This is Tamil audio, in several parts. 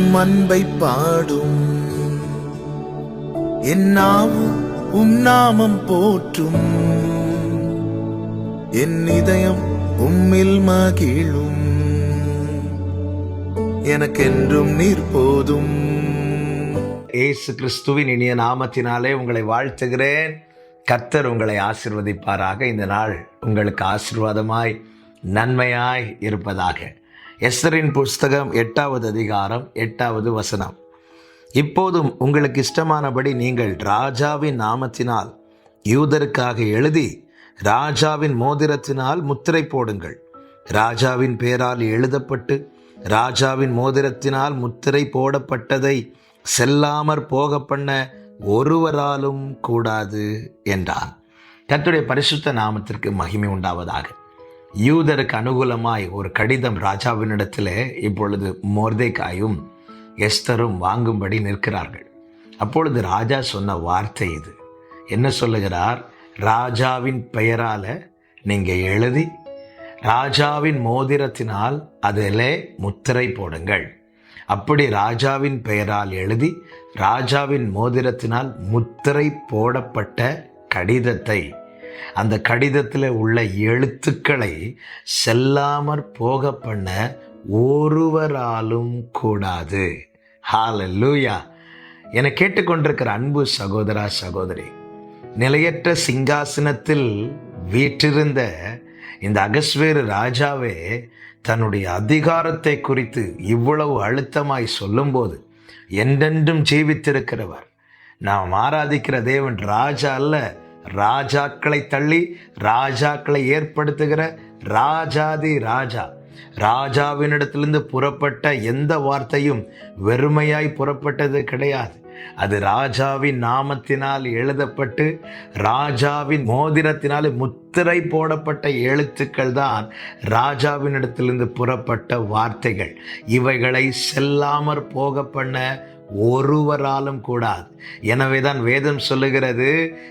உம் அன்பை பாடும் என்னாவும் உம் நாமம் போற்றும். என் இதயம் உம்மில் மகிழும். எனக்கென்றும் நீர் போதும். இயேசு கிறிஸ்துவின் இனிய நாமத்தினாலே உங்களை வாழ்த்துகிறேன். கர்த்தர் உங்களை ஆசிர்வதிப்பாராக. இந்த நாள் உங்களுக்கு ஆசீர்வாதமாய் நன்மையாய் இருப்பதாக. எஸ்தரின் புஸ்தகம் எட்டாவது அதிகாரம் எட்டாவது வசனம். இப்போதும் உங்களுக்கு இஷ்டமானபடி நீங்கள் ராஜாவின் நாமத்தினால் யூதருக்காக எழுதி ராஜாவின் மோதிரத்தினால் முத்திரை போடுங்கள். ராஜாவின் பேரால் எழுதப்பட்டு ராஜாவின் மோதிரத்தினால் முத்திரை போடப்பட்டதை செல்லாமற் போக பண்ண ஒருவராலும் கூடாது என்றார் கர்த்தருடைய பரிசுத்த நாமத்திற்கு மகிமை உண்டாவதாக. யூதருக்கு அனுகூலமாய் ஒரு கடிதம் ராஜாவினிடத்தில் இப்பொழுது மோர்தேக்காயும் எஸ்தரும் வாங்கும்படி நிற்கிறார்கள். அப்பொழுது ராஜா சொன்ன வார்த்தை இது. என்ன சொல்லுகிறார்? ராஜாவின் பெயரால் நீங்கள் எழுதி ராஜாவின் மோதிரத்தினால் அதிலே முத்திரை போடுங்கள். அப்படி ராஜாவின் பெயரால் எழுதி ராஜாவின் மோதிரத்தினால் முத்திரை போடப்பட்ட கடிதத்தை அந்த கடிதத்தில் உள்ள எழுத்துக்களை செல்லாமற் போக பண்ண ஒருவராலும் கூடாது. ஹால லூயா என கேட்டுக்கொண்டிருக்கிற அன்பு சகோதரா சகோதரி நிலையற்ற சிங்காசனத்தில் வீற்றிருந்த இந்த அகஸ்வேறு ராஜாவே தன்னுடைய அதிகாரத்தை குறித்து இவ்வளவு அழுத்தமாய் சொல்லும்போது என்றென்றும் ஜீவித்திருக்கிறவர். நாம் ஆராதிக்கிற தேவன் ராஜா அல்ல. ராஜாக்களை தள்ளி ராஜாக்களை ஏற்படுத்துகிற ராஜாதி ராஜா. ராஜாவினிடத்திலிருந்து புறப்பட்ட எந்த வார்த்தையும் வெறுமையாய் புறப்பட்டது கிடையாது. அது ராஜாவின் நாமத்தினால் எழுதப்பட்டு ராஜாவின் மோதிரத்தினால் முத்திரை போடப்பட்ட எழுத்துக்கள் தான் ராஜாவினிடத்திலிருந்து புறப்பட்ட வார்த்தைகள். இவைகளை செல்லாமற் போக பண்ண ஒருவராலும் கூடாது. எனவே தான் வேதம் சொல்லுகிறது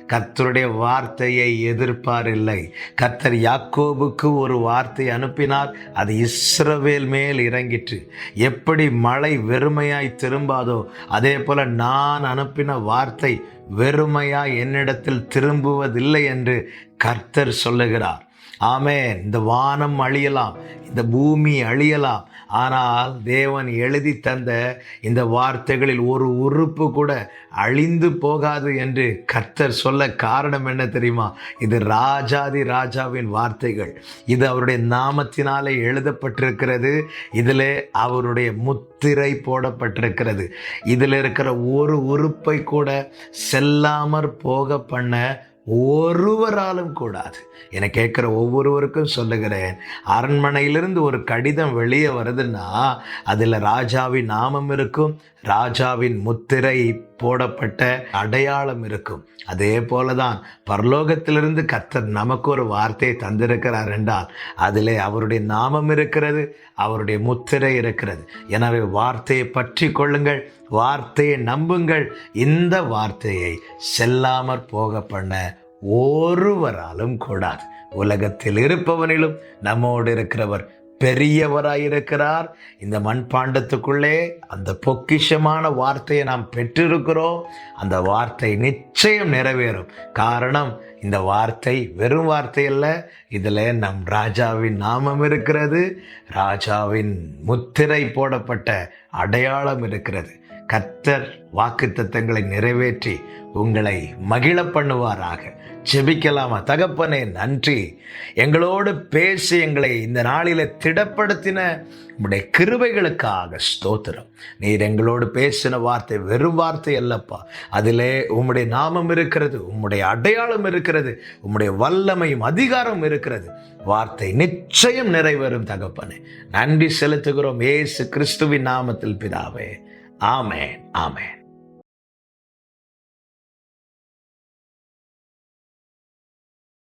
கர்த்தருடைய வார்த்தையை எதிர்ப்பார் இல்லை. கர்த்தர் யாக்கோபுக்கு ஒரு வார்த்தை அனுப்பினார் அது இஸ்ரவேல் மேல் இறங்கிற்று. எப்படி மழை வெறுமையாய் திரும்பாதோ அதே போல நான் அனுப்பின வார்த்தை வெறுமையாய் என்னிடத்தில் திரும்புவதில்லை என்று கர்த்தர் சொல்லுகிறார். ஆமே இந்த வானம் அழியலாம் இந்த பூமி அழியலாம். ஆனால் தேவன் எழுதி தந்த இந்த வார்த்தைகளில் ஒரு உறுப்பு கூட அழிந்து போகாது என்று கர்த்தர் சொல்ல காரணம் என்ன தெரியுமா? இது ராஜாதி ராஜாவின் வார்த்தைகள். இது அவருடைய நாமத்தினாலே எழுதப்பட்டிருக்கிறது. இதில் அவருடைய முத்திரை போடப்பட்டிருக்கிறது. இதில் இருக்கிற ஒரு உறுப்பை கூட செல்லாமற் போக பண்ண ஒருவராலும் கூடாது. என கேட்குற ஒவ்வொருவருக்கும் சொல்லுகிறேன். அரண்மனையிலிருந்து ஒரு கடிதம் வெளியே வருதுன்னா அதில் ராஜாவின் நாமம் இருக்கும் ராஜாவின் முத்திரை போடப்பட்ட அடையாளம் இருக்கும். அதே போல தான் பரலோகத்திலிருந்து கத்தர் நமக்கு ஒரு வார்த்தையை தந்திருக்கிறார் என்றால் அதிலே அவருடைய நாமம் இருக்கிறது அவருடைய முத்திரை இருக்கிறது. எனவே வார்த்தையை பற்றி கொள்ளுங்கள் வார்த்தையை நம்புங்கள். இந்த வார்த்தையை செல்லாமற் போக பண்ண ஒருவராலும் கூடாது. உலகத்தில் இருப்பவனிலும் நம்மோடு இருக்கிறவர் பெரியவராயிருக்கிறார். இந்த மண்பாண்டத்துக்குள்ளே அந்த பொக்கிஷமான வார்த்தையை நாம் பெற்றிருக்கிறோம். அந்த வார்த்தை நிச்சயம் நிறைவேறும். காரணம் இந்த வார்த்தை வெறும் வார்த்தை அல்ல. இதில் நம் ராஜாவின் நாமம் இருக்கிறது. ராஜாவின் முத்திரை போடப்பட்ட அடையாளம் இருக்கிறது. கத்தர் வாக்குத்தத்தங்களை நிறைவேற்றி உங்களை மகிழ பண்ணுவாராக ஜெபிக்கலாமா? தகப்பனே நன்றி. எங்களோடு பேசி எங்களை இந்த நாளில திடப்படுத்தின உம்முடைய கிருபைகளுக்காக ஸ்தோத்திரம். நீர் எங்களோடு பேசின வார்த்தை வெறும் வார்த்தை அல்லப்பா. அதிலே உம்முடைய நாமம் இருக்கிறது உம்முடைய அடையாளம் இருக்கிறது உம்முடைய வல்லமையும் அதிகாரம் இருக்கிறது. வார்த்தை நிச்சயம் நிறைவேறும் தகப்பனே. நன்றி செலுத்துகிறோம். ஏசு கிறிஸ்துவின் நாமத்தில் பிதாவே. ആമേൻ ആമേൻ